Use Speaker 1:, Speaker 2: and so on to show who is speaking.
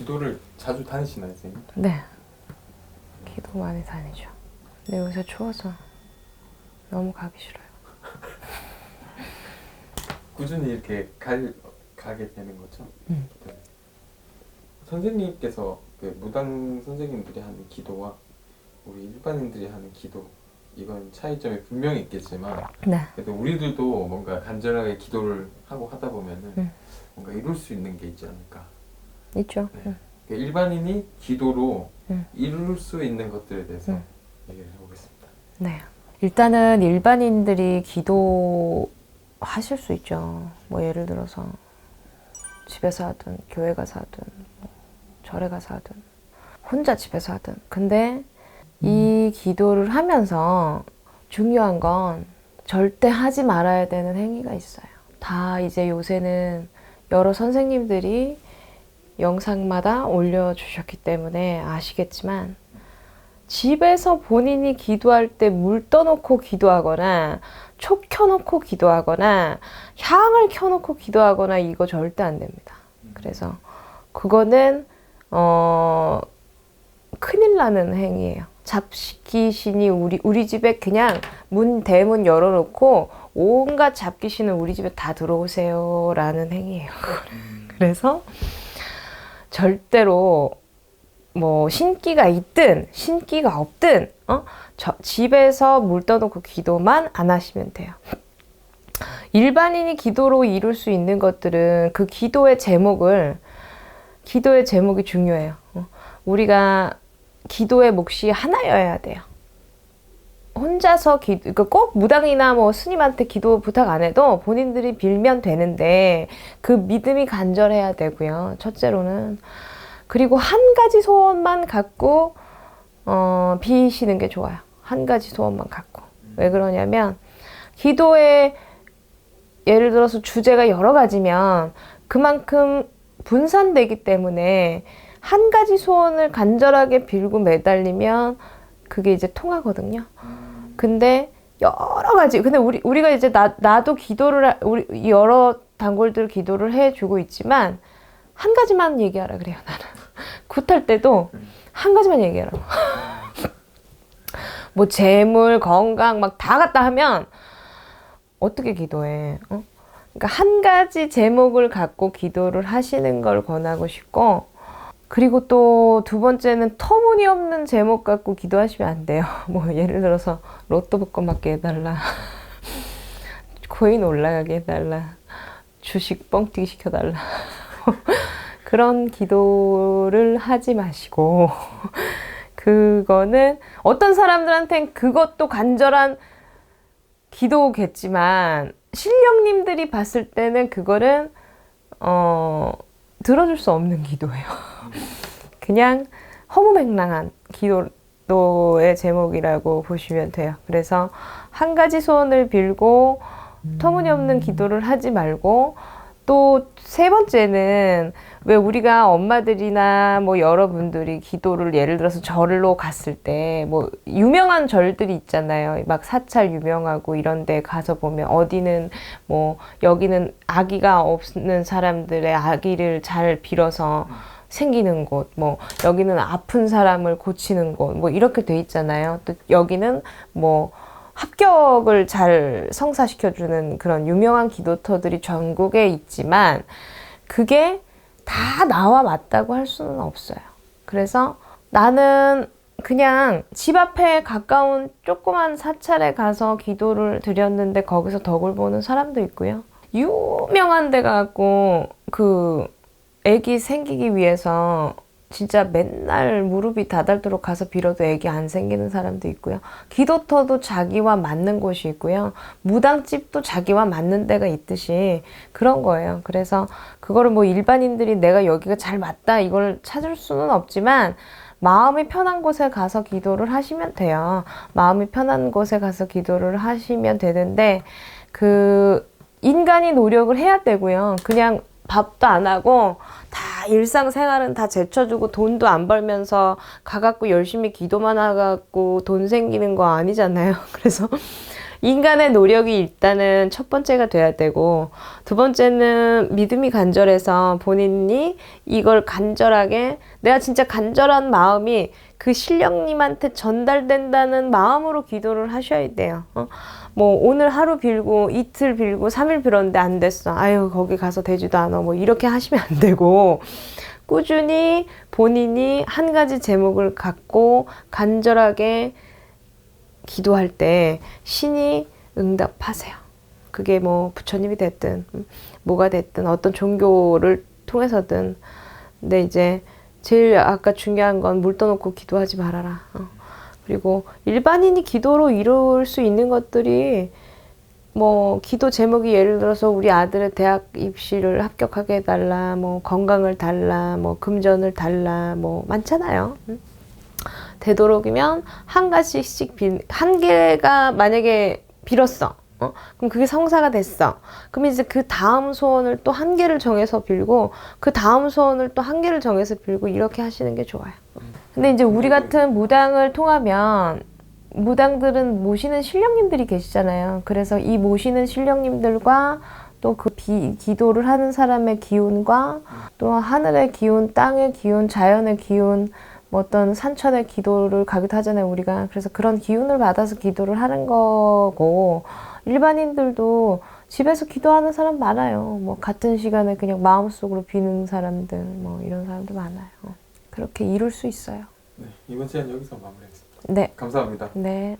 Speaker 1: 기도를 자주 다니시나요, 선생님?
Speaker 2: 네. 기도 많이 다니죠. 근데 요새 추워서 너무 가기 싫어요.
Speaker 1: 꾸준히 이렇게 갈, 가게 되는 거죠?
Speaker 2: 음.
Speaker 1: 네. 선생님께서 그 무당 선생님들이 하는 기도와 우리 일반인들이 하는 기도 이건 차이점이 분명히 있겠지만
Speaker 2: 네.
Speaker 1: 그래도 우리들도 뭔가 간절하게 기도를 하고 하다 보면은
Speaker 2: 음.
Speaker 1: 뭔가 이룰 수 있는 게 있지 않을까.
Speaker 2: 있죠.
Speaker 1: 네.
Speaker 2: 응.
Speaker 1: 그러니까 일반인이 기도로
Speaker 2: 음.
Speaker 1: 이룰 수 있는 것들에 대해서
Speaker 2: 음.
Speaker 1: 얘기를 해보겠습니다.
Speaker 2: 네. 일단은 일반인들이 기도하실 수 있죠. 뭐 예를 들어서 집에서 하든 교회 가서 하든 뭐 절에 가서 하든 혼자 집에서 하든. 근데 이 기도를 하면서 중요한 건 절대 하지 말아야 되는 행위가 있어요. 다 이제 요새는 여러 선생님들이 영상마다 올려주셨기 때문에 아시겠지만 집에서 본인이 기도할 때 물 떠놓고 기도하거나 촉 켜놓고 기도하거나 향을 켜놓고 기도하거나 이거 절대 안 됩니다. 그래서 그거는 어 큰일 나는 행위예요. 잡귀신이 우리 우리 집에 그냥 문 대문 열어놓고 온갖 잡귀신은 우리 집에 다 들어오세요라는 행위예요. 그래서 절대로 뭐 신기가 있든 신기가 없든 어? 저, 집에서 물 떠놓고 기도만 안 하시면 돼요. 일반인이 기도로 이룰 수 있는 것들은 그 기도의 제목을 기도의 제목이 중요해요. 어? 우리가 기도의 몫이 하나여야 돼요. 혼자서 기, 그꼭 무당이나 뭐 스님한테 기도 부탁 안 해도 본인들이 빌면 되는데 그 믿음이 간절해야 되고요. 첫째로는 그리고 한 가지 소원만 갖고 어, 비시는 게 좋아요. 한 가지 소원만 갖고. 왜 그러냐면 기도에 예를 들어서 주제가 여러 가지면 그만큼 분산되기 때문에 한 가지 소원을 간절하게 빌고 매달리면 그게 이제 통하거든요. 근데 여러 가지 근데 우리 우리가 이제 나 나도 기도를 하- 우리 여러 단골들 기도를 해주고 있지만 한 가지만 얘기하라 그래요 나는 굿할 때도 한 가지만 얘기하라 뭐 재물 건강 막 다 갖다 하면 어떻게 기도해 어? 그러니까 한 가지 제목을 갖고 기도를 하시는 걸 권하고 싶고 그리고 또 두 번째는 터무니없는 제목 갖고 기도하시면 안 돼요. 뭐 예를 들어서 로또 복권 맞게 해달라. 코인 올라가게 해달라. 주식 뻥튀기 시켜달라. 그런 기도를 하지 마시고 그거는 어떤 사람들한텐 그것도 간절한 기도겠지만 신령님들이 봤을 때는 그거는 어 들어줄 수 없는 기도예요. 그냥 허무맹랑한 기도의 제목이라고 보시면 돼요. 그래서 한 가지 소원을 빌고 터무니없는 기도를 하지 말고 또 세 번째는 왜 우리가 엄마들이나 뭐 여러분들이 기도를 예를 들어서 절로 갔을 때 뭐 유명한 절들이 있잖아요. 막 사찰 유명하고 이런 데 가서 보면 어디는 뭐 여기는 아기가 없는 사람들의 아기를 잘 빌어서 생기는 곳, 뭐 여기는 아픈 사람을 고치는 곳, 뭐 이렇게 돼 있잖아요. 또 여기는 뭐 합격을 잘 성사시켜주는 그런 유명한 기도터들이 전국에 있지만 그게 다 나와 맞다고 할 수는 없어요. 그래서 나는 그냥 집 앞에 가까운 조그만 사찰에 가서 기도를 드렸는데 거기서 덕을 보는 사람도 있고요. 유명한 데 가고 그 애기 생기기 위해서 진짜 맨날 무릎이 다닳도록 가서 빌어도 애기 안 생기는 사람도 있고요. 기도터도 자기와 맞는 곳이 있고요. 무당집도 자기와 맞는 데가 있듯이 그런 거예요. 그래서 그거를 뭐 일반인들이 내가 여기가 잘 맞다 이걸 찾을 수는 없지만 마음이 편한 곳에 가서 기도를 하시면 돼요. 마음이 편한 곳에 가서 기도를 하시면 되는데 그 인간이 노력을 해야 되고요. 그냥 밥도 안 하고 다 일상생활은 다 제쳐주고 돈도 안 벌면서 가갖고 열심히 기도만 하갖고 돈 생기는 거 아니잖아요. 그래서 인간의 노력이 일단은 첫 번째가 돼야 되고 두 번째는 믿음이 간절해서 본인이 이걸 간절하게 내가 진짜 간절한 마음이 그 신령님한테 전달된다는 마음으로 기도를 하셔야 돼요. 어? 뭐 오늘 하루 빌고 이틀 빌고 삼일 빌었는데 안 됐어. 아유 거기 가서 되지도 않아. 뭐 이렇게 하시면 안 되고 꾸준히 본인이 한 가지 제목을 갖고 간절하게 기도할 때 신이 응답하세요. 그게 뭐 부처님이 됐든 음, 뭐가 됐든 어떤 종교를 통해서든 근데 이제 제일 아까 중요한 건 물 떠놓고 기도하지 말아라. 어. 그리고 일반인이 기도로 이룰 수 있는 것들이 뭐 기도 제목이 예를 들어서 우리 아들의 대학 입시를 합격하게 해달라, 뭐 건강을 달라, 뭐 금전을 달라, 뭐 많잖아요. 음. 되도록이면 한 가지씩 빌, 한 개가 만약에 빌었어. 어? 그럼 그게 성사가 됐어. 그럼 이제 그 다음 소원을 또 한 개를 정해서 빌고 그 다음 소원을 또 한 개를 정해서 빌고 이렇게 하시는 게 좋아요. 근데 이제 우리 같은 무당을 통하면 무당들은 모시는 신령님들이 계시잖아요. 그래서 이 모시는 신령님들과 또 그 기도를 하는 사람의 기운과 또 하늘의 기운, 땅의 기운, 자연의 기운, 뭐 어떤 산천의 기도를 가기도 하잖아요, 우리가. 그래서 그런 기운을 받아서 기도를 하는 거고, 일반인들도 집에서 기도하는 사람 많아요. 뭐, 같은 시간에 그냥 마음속으로 비는 사람들, 뭐, 이런 사람들 많아요. 그렇게 이룰 수 있어요.
Speaker 1: 네, 이번 시간 여기서 마무리하겠습니다.
Speaker 2: 네.
Speaker 1: 감사합니다.
Speaker 2: 네.